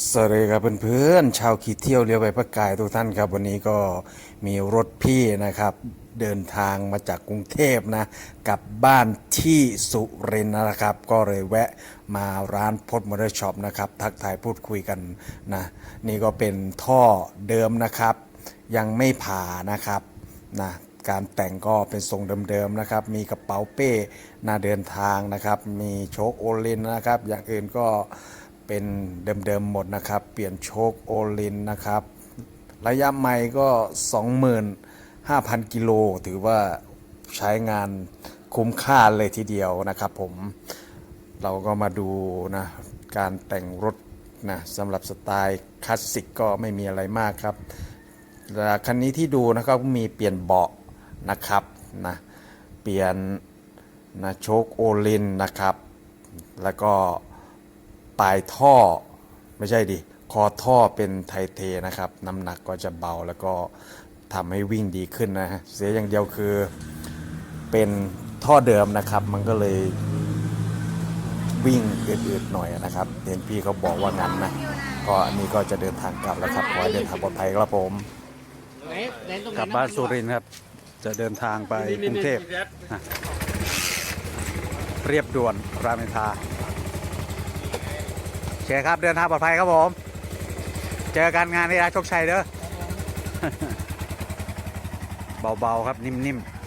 สวัสดีครับเพื่อนๆชาวขี่เที่ยวเรียวไปพระกายทุกท่านครับ วันนี้ก็มีรถพี่นะครับ เดินทางมาจากกรุงเทพนะกลับบ้านที่สุรินทร์นะครับ ก็เลยแวะมาร้านพดมอเตอร์ช็อปนะครับ ทักทายพูดคุยกันนะนี่ก็เป็นท่อเดิมนะครับ ยังไม่ผ่านะครับนะการแต่งก็เป็นทรงเดิมๆนะครับ มีกระเป๋าเป้หน้าเดินทางนะครับ มีโชคโอลินนะครับ อย่างอื่นก็ เป็นเดิมๆหมดนะครับ เปลี่ยนโชคโอลินนะครับ ระยะไม่ก็ 25,000 กิโล ถือว่าใช้งานคุ้มค่าเลยทีเดียวนะครับผมเราก็มาดูนะการแต่งรถนะสำหรับสไตล์คลาสสิกก็ไม่มีอะไรมากครับแต่คันนี้ที่ดูนะครับมีเปลี่ยนเบาะนะครับนะเปลี่ยนนะโชคโอลินนะครับ แล้วก็ ปลายท่อไม่ใช่ดิคอท่อเป็นไทเทนะครับ น้ำหนักก็จะเบาแล้วก็ทำให้วิ่งดีขึ้นนะฮะเสียอย่างเดียวคือเป็นท่อเดิมนะครับ มันก็เลยวิ่งอืดๆหน่อยนะครับเห็นพี่เขาบอกว่างั้นนะก็อันนี้ก็จะเดินทางกลับแล้วครับขอให้เดินทางปลอดภัยครับผมกลับบ้านสุรินทร์ครับ จะเดินทางไปกรุงเทพนะเรียบด่วนรามอินทราโอ เคครับเดินทางปลอดภัยครับผม เจอกันงานที่ร้านโชคชัยเด้อ เบาๆครับนิ่มๆ